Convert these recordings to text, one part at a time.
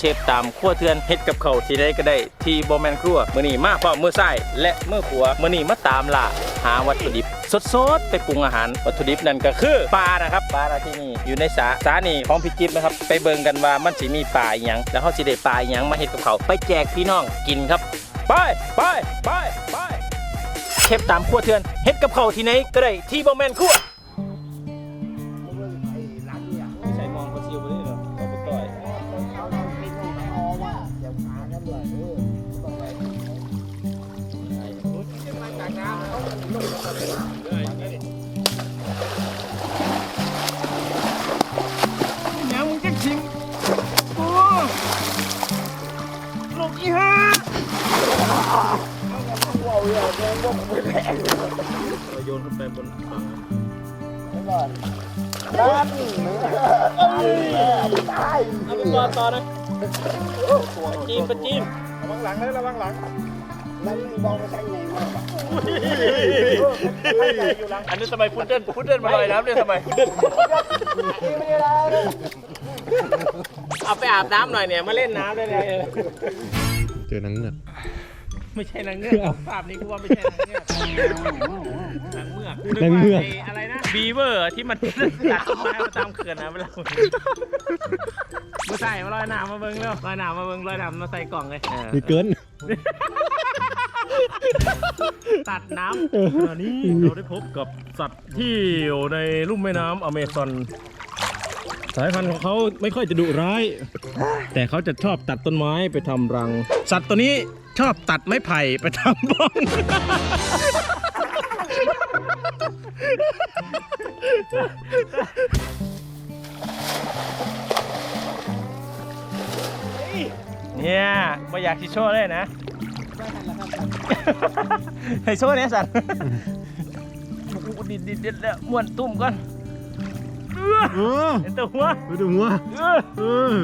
เชฟตามขั้วเทือนเฮ็ดกับเขาที่ได้ก็ได้ที่บอแมนครัวมือนี้มาพร้อมมือซ้และมือขวามือนี้มาตามล่าหาวัตถุดิบ สดๆ ไปปรุงอาหาร วัตถุดิบนั่นก็คือปลานะครับปลาที่นี่อยู่ในสาสานี่ของพี่จิ๊บนะครับ ไปเบิ่งกันว่ามันสิมีปลาอีหยังแล้วเขาสิได้ปลาอีหยังมาเฮ็ดกับเขาไปแจกพี่น้องกินครับไปไปไปไปเชฟตามขั้วเทือนเฮ็ดกับเขาที่ไหนก็ได้ที่บอแมนครัว เอาไปก่อนต่อนะจีนปะจีนระวังหลังเลยระวังหลังนั่นมองไปทางไหนมาอันนี้ทำไมพุดเดิ้ลพุดเดิ้ลมาลอยน้ำเนี่ยทำไมพุดเดิ้ลเอาไปอาบน้ำหน่อยเนี่ยมาเล่นน้ำได้เลยเจอนังเงือก ไม่ใช่นางเงือกภาพนี้กูว่าไม่ใช่นางเงือกนางเงือกนางเงือกไอะไรนะบีเวอร์ที่มันตัดต้นไม้มาตามเขื่อนนะเวลามาใส่มาลอยน้ำมาเบิ้งเร็วลอยน้ำมาเบิ้งลอยน้ำมาใส่กล่องเลยเออมีเกินตัดน้ำตอนนี้เราได้พบกับสัตว์ที่อยู่ในลุ่มแม่น้ำอเมซอนสายพันธุ์ของเขาไม่ค่อยจะดุร้าย แต่เขาจะชอบตัดต้นไม้ไปทำรัง สัตว์ตัวนี้ ชอบตัดไม้ไผ่ไปทำบ้อง เนี่ยไม่อยากที่โชว์เลยนะให้โชว์เนี่ยสัตว์อู้ดิดดิดดิดแล้วม้วนตุ่มก่อนเอื้อเออเห็นแตัวหัว ไปดูหัวเอื้อเออ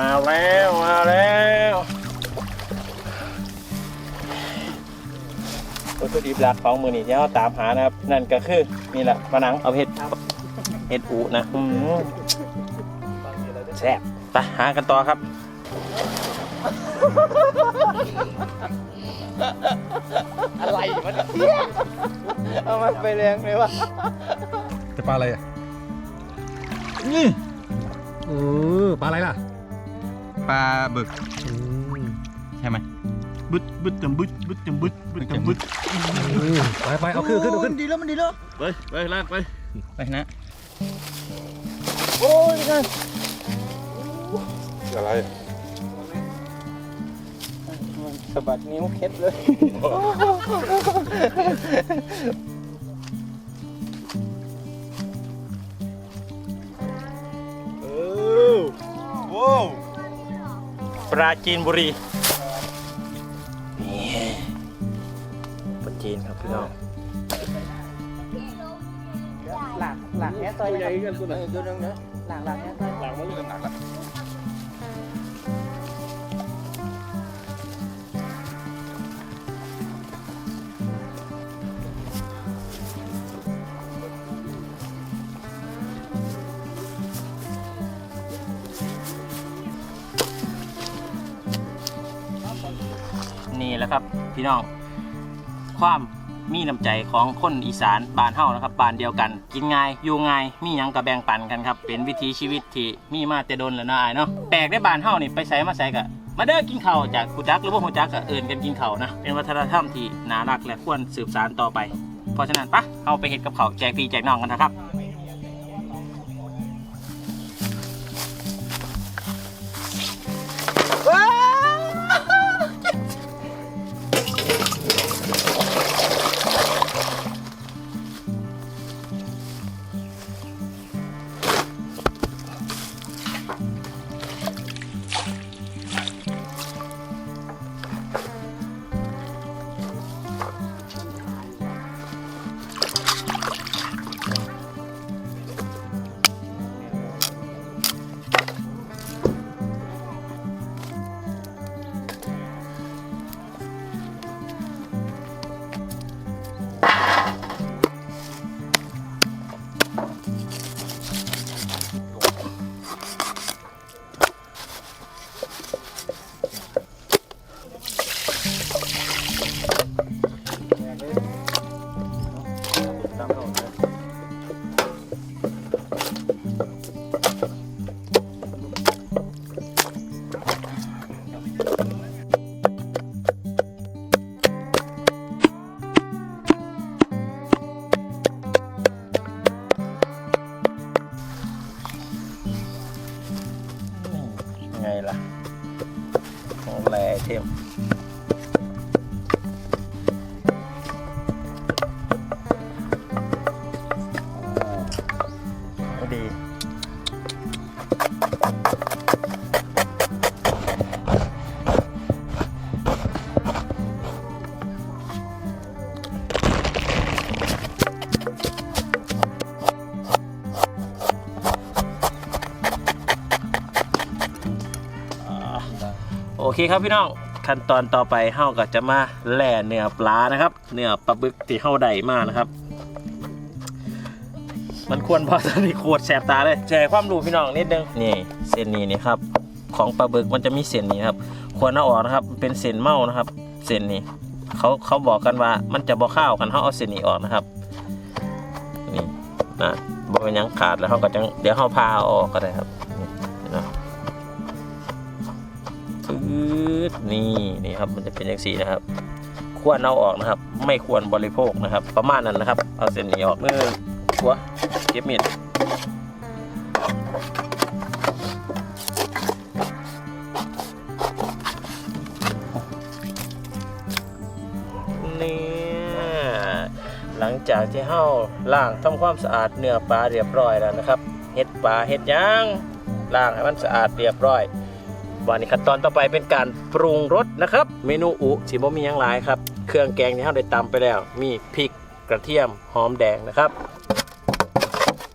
มาแล้วมาแล้ววัตถุดิบหลักของมือนี่ที่เราตามหานะครับ นั่นก็คือนี่แหละมะนังเอาเห็ดเห็ดอูนะอืมแซ่บไปหากันต่อครับอะไรมันเนี่ยเอามันไปแรงเลยวะจะปลาอะไรอะนี่เออปลาอะไรล่ะ ปลาบึกอืมใช่ไหมบึดบึดจำบึดบึดจำบึดบึดจำบึดไปไปเอาขึ้นขึ้นเอาขึ้นดีแล้วมันดีแล้วไปไปลากไปไปนะโอ้ยนั่นอะไรสะบัดนิ้วเคล็ดเลย ปราจีนบุรีนี่ปราจีนครับพี่น้องหลังหลังแค่ซอยใหญ่กันตัวไหนตัวนึงนะหลังหลังแค่ซอย หลังมันเริ่มหนักละ แหละครับ พี่น้อง ความมีน้ำใจของคนอีสานบ้านเฮานะครับบ้านเดียวกัน กินง่ายอยู่ง่ายมีหยังกับแบ่งปันกันครับ เป็นวิถีชีวิตที่มีมาแต่โดนแล้วนาะอายเนาะแปลกได้บ้านเฮานี่ไปใส่มาใส่กะมาเด้อกินข้าวจากกูจักหรือว่าหูจักกะเอินกันกินข้าวนะเป็นวัฒนธรรมที่น่ารักและควรสืบสานต่อไป เพราะฉะนั้นปะเอาไปเห็ดกับเขาวแจกพี่แจกน้องกันนะครับ โอเคครับพี่น้องขั้นตอนต่อไปเฮาก็จะมาแล่เนื้อปลานะครับ เนื้อปลาบึกที่เฮาได้มานะครับ มันควรพอตอนนี้โคตรแสบตาเลยแชร์ความรู้พี่น้องนิดนึงนี่เส้นนี้นี่ครับ ของปลาบึกมันจะมีเส้นนี้ครับ ควรเอาออกนะครับเป็นเส้นเมานะครับ เส้นนี้เขาเขาบอกกันว่ามันจะบ่ข้าวกันเขาเอาเส้นนี้ออกนะครับนี่นะบ่เป็นยังขาดแล้วเขาก็จังเดี๋ยวเขาพาเอาออกก็ได้ครับ นี่นี่ครับมันจะเป็นอย่างสีนะครับควรเอาออกนะครับ ไม่ควรบริโภคนะครับ ประมาณนั้นนะครับ เอาเส้นนี้ออกเนื้อหัวเก็บมีดนี่หลังจากที่เฮาล้างทำความสะอาดเนื้อปลาเรียบร้อยแล้วนะครับเห็ดปลาเห็ดย่างล้างให้มันสะอาดเรียบร้อย วันนี้ขั้นตอนต่อไปเป็นการปรุงรสนะครับ เมนูอุที่บ่มีหยังหลายครับ เครื่องแกงที่เราได้ตำไปแล้ว มีพริกกระเทียมหอมแดงนะครับ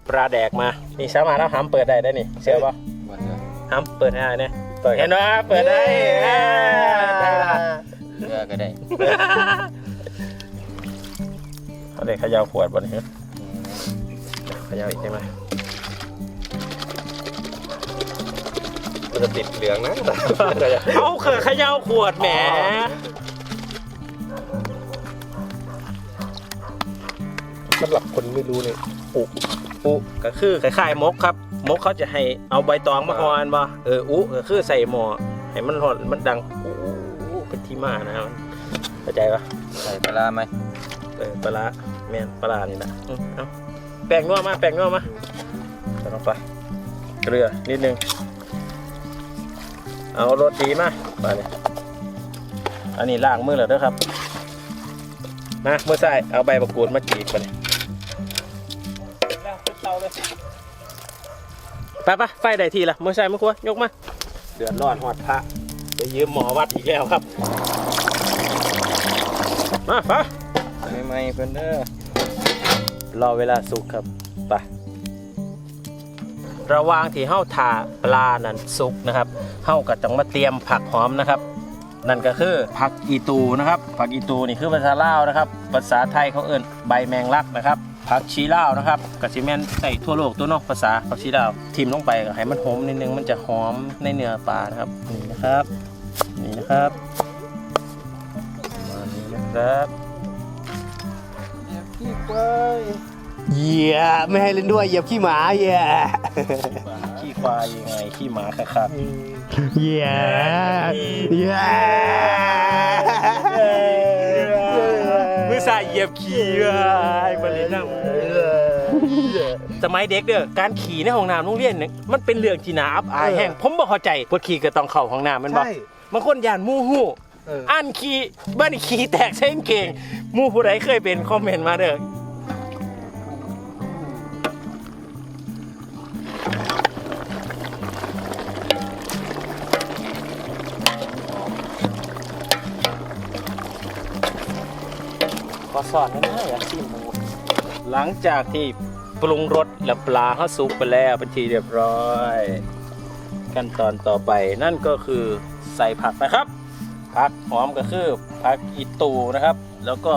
ปลาแดกมา นี่สามารถเอาหำเปิดได้ได้นี่เชื่อป่ะวันเนี้ยหำเปิดได้เนี่ยเปิดเห็นว่าเปิดได้อ่าได้ละเลือกก็ได้เอาเด็กขยาวขวดบนนี้ขยาวอีกใช่ไหม มันจะติดเหลืองนะ เอาเขือขยาวขวดแหม สำหรับคนไม่รู้เนี่ยอุอุก็คือคล้ายๆมกครับ มกเขาจะให้เอาใบตองมาห่อนบ่เอออุก็คือใส่หม้อให้มันห่อนมันดังอู้เป็นที่มานะครับเข้าใจปะใส่ปลาร้าไหมเออปลาร้าแม่นปลาร้านี่นะอืมเอาแป้งนัวมาแป้งนัวมาใส่ลงไปเกลือนิดนึง เอารสดีมาไปเลยอันนี้ล้างมือแล้วเด้อครับนะมือใส่เอาใบมะกรูดมาจีบไปเลยไปปะไฟได้ทีละมือใส่มือครัวยกมา เดือดร้อนหอดพระไปยืมหมอวัดอีกแล้วครับ มาปะไม่ไม่เพื่อนเด้อรอเวลาสุกครับไป ระหว่างที่เฮาทาปลานั้นสุกนะครับเฮาก็ต้องมาเตรียมผักหอมนะครับ นั่นก็คือผักอีตูนะครับ ผักอีตูนี่คือภาษาลาวนะครับ ภาษาไทยเขาเอิ้นใบแมงลักนะครับผักชีลาวนะครับกะสิแมนใส่ทั่วโลกตัวนอกภาษาผักชีลาวทิมลงไปก็ให้มันหอมนิดนึงมันจะหอมในเนื้อปลานะครับนี่นะครับนี่นะครับมานี้นะครับเหยียบไม่ให้เล่นด้วยเหยียบขี้หมาเหยียบขี้ควายยังไงขี้หมาครับเหยียบเหยียบมือสายเหยียบขี่ไอ้บริณสมัยเด็กเด้อการขี่ในห้องน้ำโรงเรียนเนี่ยมันเป็นเรื่องที่น่าอับอายแห้งผมบอกเข้าใจพวกขี่ก็ต้องเข้าห้องน้ำแมันบอกใช่บางคนยานหมู่หู้เอออ่านขี่บ้านขี่แตกใช้กางเก่งหมู่ผู้ใดเคยเป็นคอมเมนต์มาเด้อ ขอสอนนะนะอยากชิมดูหลังจากที่ปรุงรสและปลาเขาสุกไปแล้วเป็นทีเรียบร้อย ขั้นตอนต่อไปนั่นก็คือใส่ผักนะครับผักหอมก็คือผักอีตูนะครับ แล้วก็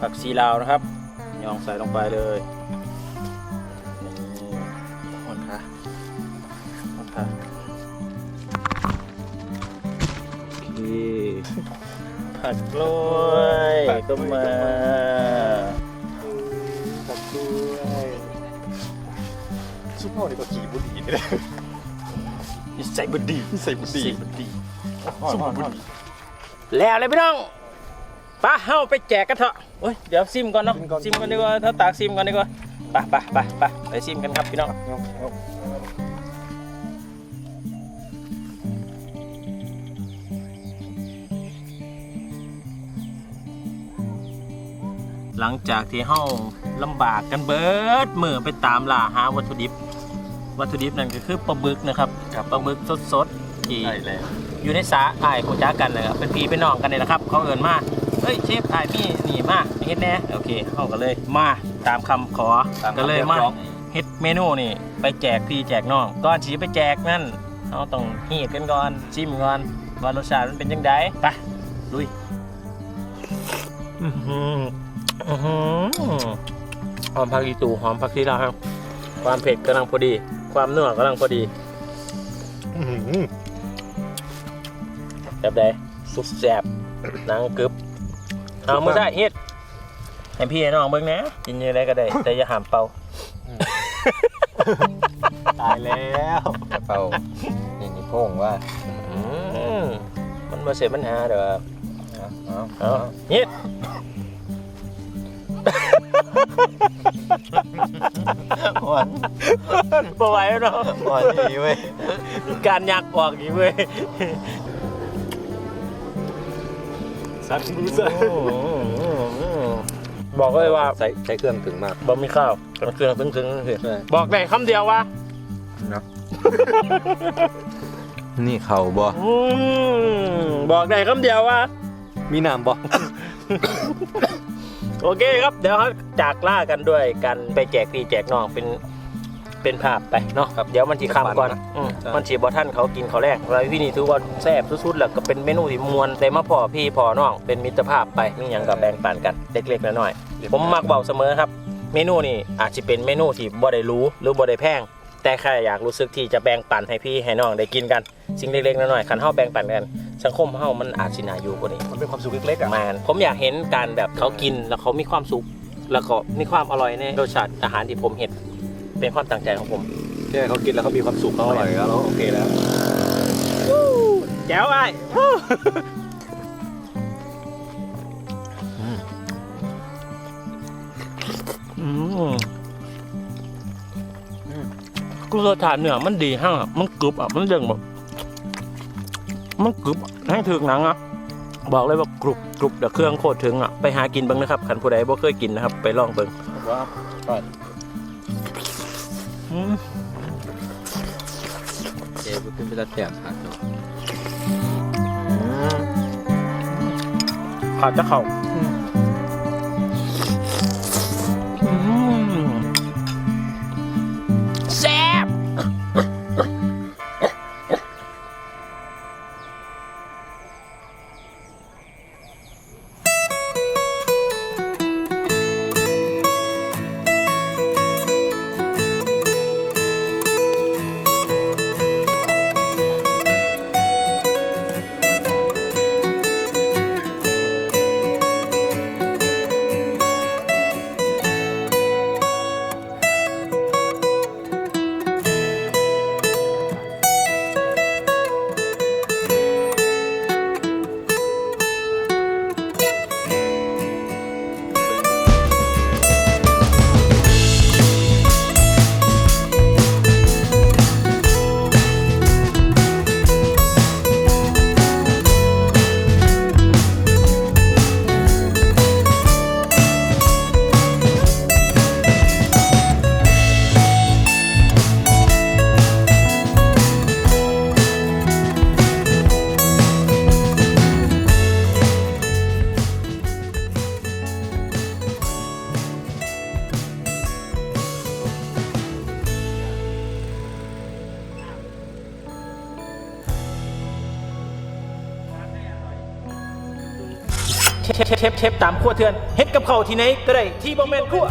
ผักซีลาวนะครับยองใส่ลงไปเลยนี่คนค่ะคนค่ะโอเค ผักกล้วยก็มาผักกล้วยซุปหม้อนี่ก็ขี่บุหรี่นี่แหละนี่ใส่บดีใส่บุหรี่ใส่บดีซุปบุหรี่แล้วเลยพี่น้องป้าเฮาไปแจกกันเถอะโอ้ยเดี๋ยวซิมก่อนเนาะซิมก่อนดีกว่าถ้าตากซิมก่อนดีกว่าไปไปไปไปไปซิมกันครับพี่น้อง หลังจากที่เฮาลำบากกันเบิดมือไปตามล่าหาวัตถุดิบ วัตถุดิบนั่นก็คือปลาบึกนะครับปลาบึกสดๆที่ใช่แล้วอยู่ในสระอ้ายโคจ้ากันเลยครับเป็นพี่เป็นน้องกันเลยนะครับ เขาเอินมาเฮ้ยเชฟอ้ายพี่นี่มาเฮ็ดแน่โอเคเขาก็เลยมาตามคำขอตามคำก็เลยเรียกมาร้อง เฮ็ดเมนูนี่ ไปแจกพี่แจกน้องก่อนสีไปแจกนั่นเราต้องฮีดกันก่อนชิมก่อนว่ารสชาติมันเป็นยังไงไปลุย อื้อหืออื้อหือหอมผักอีตูหอมผักชีลาวครับ ความเผ็ดกำลังพอดี ความนัวกำลังพอดีแบบใดสุดแสบนางกึบเอามือได้เฮ็ดให้พี่ให้น้องเบิ่งนะกินยังไงก็ได้ แต่อย่าหามเป่าตายแล้วกระเป๋านี่นี่โพ่งว่าอืมมันมาเสียปัญหาเด้อเอาเอาเฮ็ด หวานบ่ไหวแล้วเนาะหวานดีเว้ยการยักออกอีกเว้ยสัตว์รู้สึกบอกเลยว่าใส่ใช้เครื่องถึงมากบ่มีข้าวมันเครื่องถึงๆคือใช่บอกได้คำเดียวว่านี่เข่าบ่อืมบอกได้คำเดียวว่ามีน้ำบ่ โอเคครับ เดี๋ยวเราจากล่ากันด้วยกันไปแจกพี่แจกน้องเป็นเป็นภาพไปเนาะครับเดี๋ยวมันจีคำก่อนอืมมันจีบอท่านเขากินเขาวแรกเราพี่นี่ถือว่าแซ่บสุดๆแล้วก็เป็นเมนูที่มวลแต่มาพอพี่พอน้องเป็นมิตรภาพไปนี่ยังกับแบ่งปันกันเล็กๆน้อยๆผมมักเบาเสมอครับ เมนูนี่อาจจะเป็นเมนูที่บ่ได้รู้หรือบ่ได้แพง แต่แค่อยากรู้สึกที่จะแบ่งปันให้พี่ให้น้องได้กินกัน สิ่งเล็กๆน้อยๆคันเฮาแบ่งปันกัน สังคมเฮามันอาจสิน่าอยู่กว่านี้มันเป็นความสุขเล็กๆอะมานผมอยากเห็นการแบบเขากินแล้วเขามีความสุข แล้วก็มีความอร่อยในรสชาติอาหารที่ผมเห็นเป็นความตั้งใจของผมแค่เขากินแล้วเขามีความสุขเขาอร่อยแล้วเราโอเคแล้วแจ๋วไอ้อืม กูรสชาติเนื้อมันดีห้างอะมันกรึบอะมันเด้งแบบมันกรึบให้ถึงหนังอะบอกเลยว่ากรุบกรุบเดี๋ยวเครื่องโคตรถึงอะไปหากินเบิ้งนะครับขันผู้ใดบ่เคยกินนะครับ ไปลองเบิ้งว้าวก่อนอืมเจ๊ขึ้นไปแล้วแถมผักเนาะขาดจะเข่า เชฟเชฟตามขั้วเทือนเฮ็ดกับเขาวที่ไหนก็ได้ที่บ่แม่นขั้ว